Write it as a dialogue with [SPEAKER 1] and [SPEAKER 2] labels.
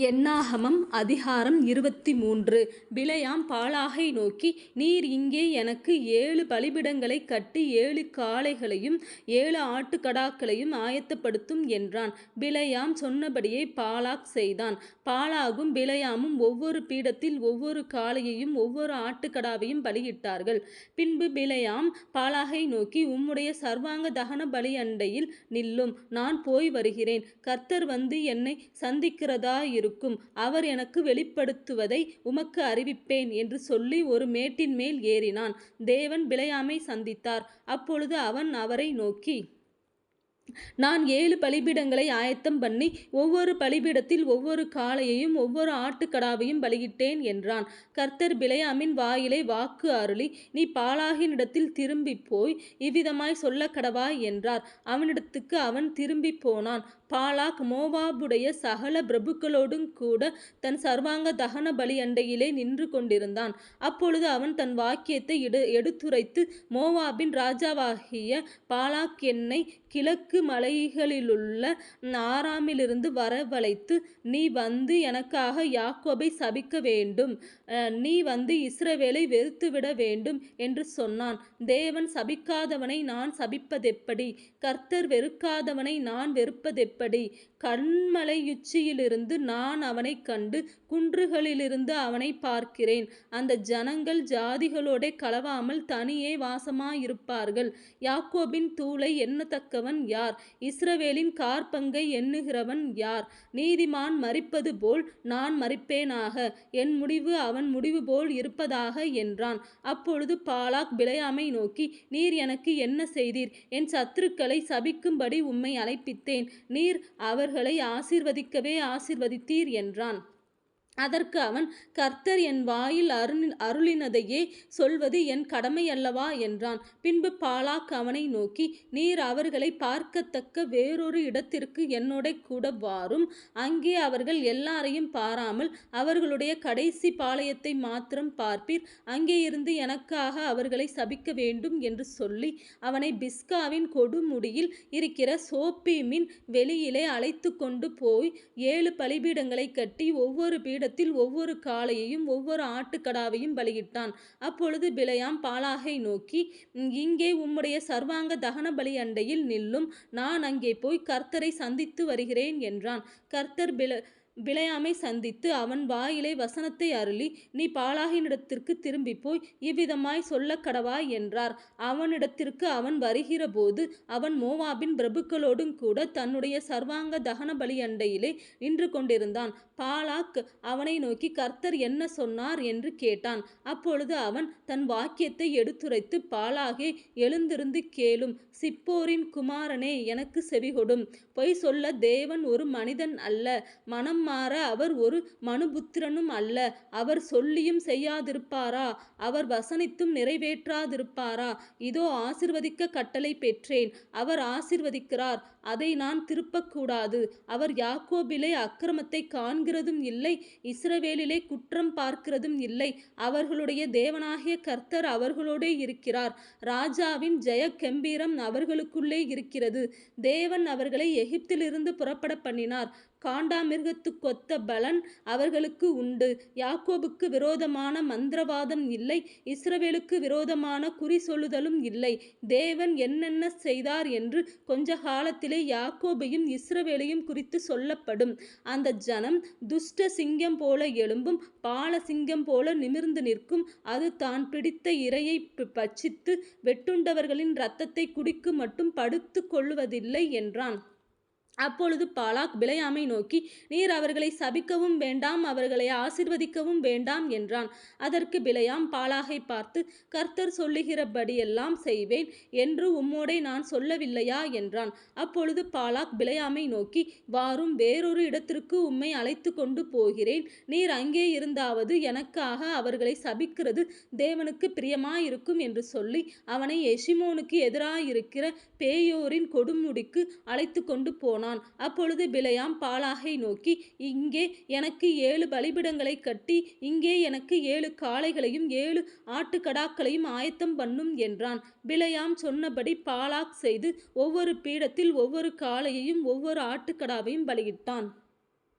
[SPEAKER 1] என்னாகமம் அதிகாரம் இருபத்தி மூன்று பிலேயாம் பாலாகை நோக்கி நீர் இங்கே எனக்கு ஏழு பலிபிடங்களை கட்டி ஏழு காளைகளையும் ஏழு ஆட்டுக்கடாக்களையும் ஆயத்தப்படுத்தும் என்றான். பிலேயாம் சொன்னபடியே பாலாக் செய்தான். பாலாகும் பிலேயாமும் ஒவ்வொரு பீடத்தில் ஒவ்வொரு காளையையும் ஒவ்வொரு ஆட்டுக்கடாவையும் பலியிட்டார்கள். பின்பு பிலேயாம் பாலாகை நோக்கி உம்முடைய சர்வாங்க தகன பலி அண்டையில் நில்லும் நான் போய் வருகிறேன். கர்த்தர் வந்து என்னை சந்திக்கிறதா இருக்கும் அவர் எனக்கு வெளிப்படுத்துவதை உமக்கு அறிவிப்பேன் என்று சொல்லி ஒரு மேட்டின் மேல் ஏறினான். தேவன் பிலேயாமைச் சந்தித்தார். அப்பொழுது அவன் அவரை நோக்கி நான் ஏழு பலிபீடங்களை ஆயத்தம் பண்ணி ஒவ்வொரு பலிபீடத்தில் ஒவ்வொரு காளையையும் ஒவ்வொரு ஆட்டுக்கடாவையும் பலியிட்டேன் என்றான். கர்த்தர் பிளையாமின் வாயிலை வாக்கு அருளி நீ பாலாகினிடத்தில் திரும்பி போய் இவ்விதமாய் சொல்ல கடவாய் என்றார். அவனிடத்துக்கு அவன் திரும்பி போனான். பாலாக் மோவாபுடைய சகல பிரபுக்களோடும் கூட தன் சர்வாங்க தகன பலி அண்டையிலே நின்று கொண்டிருந்தான். அப்பொழுது அவன் தன் வாக்கியத்தை எடுத்துரைத்து மோவாபின் ராஜாவாகிய பாலாக் என்னை கிழக்கு மலைகளிலுள்ள ஆறாமிலிருந்து வரவழைத்து நீ வந்து எனக்காக யாக்கோபை சபிக்க வேண்டும் நீ வந்து இஸ்ரவேலை வெறுத்துவிட வேண்டும் என்று சொன்னான். தேவன் சபிக்காதவனை நான் சபிப்பதெப்படி? கர்த்தர் வெறுக்காதவனை நான் வெறுப்பதெப்படி? கண்மலையுச்சியிலிருந்து நான் அவனைக் கண்டு குன்றுகளிலிருந்து அவனை பார்க்கிறேன். அந்த ஜனங்கள் ஜாதிகளோட கலவாமல் தனியே வாசமாயிருப்பார்கள். யாக்கோபின் தூளை எண்ணத்தக்கவன் யார்? இஸ்ரவேலின் கார்பங்கை எண்ணுகிறவன் யார்? நீதிமான் மறிப்பது போல் நான் மறிப்பேனாக என் முடிவு அவன் முடிவு போல் இருப்பதாக என்றான். அப்பொழுது பாலாக் பிளையாமை நோக்கி நீர் எனக்கு என்ன செய்தீர்? என் சத்துருக்களை சபிக்கும்படி உம்மை அழைப்பித்தேன். நீர் அவர்களை ஆசீர்வதிக்கவே ஆசீர்வதித்தீர் என்றான். அதற்கு அவன் கர்த்தர் என் வாயில் அருள் அருளினதையே சொல்வது என் கடமையல்லவா? என்றான். பின்பு பாலாக் அவனை நோக்கி நீர் அவர்களை பார்க்கத்தக்க வேறொரு இடத்திற்கு என்னோட கூட வாரும். அங்கே அவர்கள் எல்லாரையும் பாராமல் அவர்களுடைய கடைசி பாளையத்தை மாத்திரம் பார்ப்பீர். அங்கே இருந்து எனக்காக அவர்களை சபிக்க வேண்டும் என்று சொல்லி அவனை பிஸ்காவின் கொடுமுடியில் இருக்கிற சோப்பீமின் வெளியிலே அழைத்துக்கொண்டு போய் ஏழு பலிபீடங்களைக் கட்டி ஒவ்வொரு நேரத்தில் ஒவ்வொரு காளையையும் ஒவ்வொரு ஆட்டுக்கடாவையும் பலியிட்டான். அப்பொழுது பிலேயாம் பாலாகை நோக்கி இங்கே உம்முடைய சர்வாங்க தகன பலியண்டையில் நில்லும் நான் அங்கே போய் கர்த்தரை சந்தித்து வருகிறேன் என்றான். கர்த்தர் விளையாமை சந்தித்து அவன் வாயிலே வசனத்தை அருளி நீ பாலாகினிடத்திற்கு திரும்பிப் போய் இவ்விதமாய் இவ்விதமாய்ச் சொல்லக்கடவாய் என்றார். அவனிடத்திற்கு அவன் வருகிறபோது அவன் மோவாபின் பிரபுக்களோடும் கூட தன்னுடைய சர்வாங்க தகன பலியண்டையிலே நின்று கொண்டிருந்தான். பாலாக் அவனை நோக்கி கர்த்தர் என்ன சொன்னார்? என்று கேட்டான். அப்பொழுது அவன் தன் வாக்கியத்தை எடுத்துரைத்து பாலாகே எழுந்திருந்து கேளும். சிப்போரின் குமாரனே எனக்கு செவிகொடும். பொய் சொல்ல தேவன் ஒரு மனிதன் அல்ல மனம் மாற அவர் ஒரு மனுபுத்திரனும் அல்ல. அவர் சொல்லியும் செய்யாதிருப்பாரா? அவர் வசனித்தும் நிறைவேற்றாதிருப்பாரா? இதோ ஆசிர்வதிக்க கட்டளை பெற்றேன். அவர் ஆசிர்வதிக்கிறார் அதை நான் திருப்பக்கூடாது. அவர் யாக்கோபிலே அக்கிரமத்தை காண்கிறதும் இல்லை இஸ்ரவேலிலே குற்றம் பார்க்கிறதும் இல்லை. அவர்களுடைய தேவனாகிய கர்த்தர் அவர்களோடே இருக்கிறார். ராஜாவின் ஜெய கம்பீரம் அவர்களுக்குள்ளே இருக்கிறது. தேவன் அவர்களை எகிப்திலிருந்து புறப்பட பண்ணினார் காண்டாமிருகத்துக்கொத்த பலன் அவர்களுக்கு உண்டு. யாக்கோபுக்கு விரோதமான மந்திரவாதம் இல்லை இஸ்ரவேலுக்கு விரோதமான குறி சொல்லுதலும் இல்லை. தேவன் என்னென்ன செய்தார் என்று கொஞ்ச காலத்திலே யாக்கோபையும் இஸ்ரவேலையும் குறித்து சொல்லப்படும். அந்த ஜனம் துஷ்ட சிங்கம் போல எழும்பும் பால சிங்கம் போல நிமிர்ந்து நிற்கும். அது தான் பிடித்த இரையைப் பட்சித்து வெட்டுண்டவர்களின் இரத்தத்தை குடிக்கு மட்டும் படுத்து கொள்ளுவதில்லை என்றான். அப்பொழுது பாலாக் பிளையாமை நோக்கி நீர் அவர்களை சபிக்கவும் வேண்டாம் அவர்களை ஆசிர்வதிக்கவும் வேண்டாம் என்றான். அதற்கு பிளையாம் பாலாகைப் பார்த்து கர்த்தர் சொல்லுகிறபடியெல்லாம் செய்வேன் என்று உம்மோடே நான் சொல்லவில்லையா? என்றான். அப்பொழுது பாலாக் பிளையாமை நோக்கி வாரும் வேறொரு இடத்திற்கு உம்மை அழைத்துக்கொண்டு போகிறேன். நீர் அங்கே இருந்தாவது எனக்காக அவர்களை சபிக்கிறது தேவனுக்கு பிரியமாயிருக்கும் என்று சொல்லி அவனை எஷிமோனுக்கு எதிராயிருக்கிற பேயோரின் கொடுமுடிக்கு அழைத்துக்கொண்டு போனான். அப்பொழுது பிலையாம் பாலாகை நோக்கி இங்கே எனக்கு ஏழு பலிபிடங்களை கட்டி இங்கே எனக்கு ஏழு காளைகளையும் ஏழு ஆட்டுக்கடாக்களையும் ஆயத்தம் பண்ணும் என்றான். பிலையாம் சொன்னபடி பாலாக் செய்து ஒவ்வொரு பீடத்தில் ஒவ்வொரு காளையையும் ஒவ்வொரு ஆட்டுக்கடாவையும் பலியிட்டான்.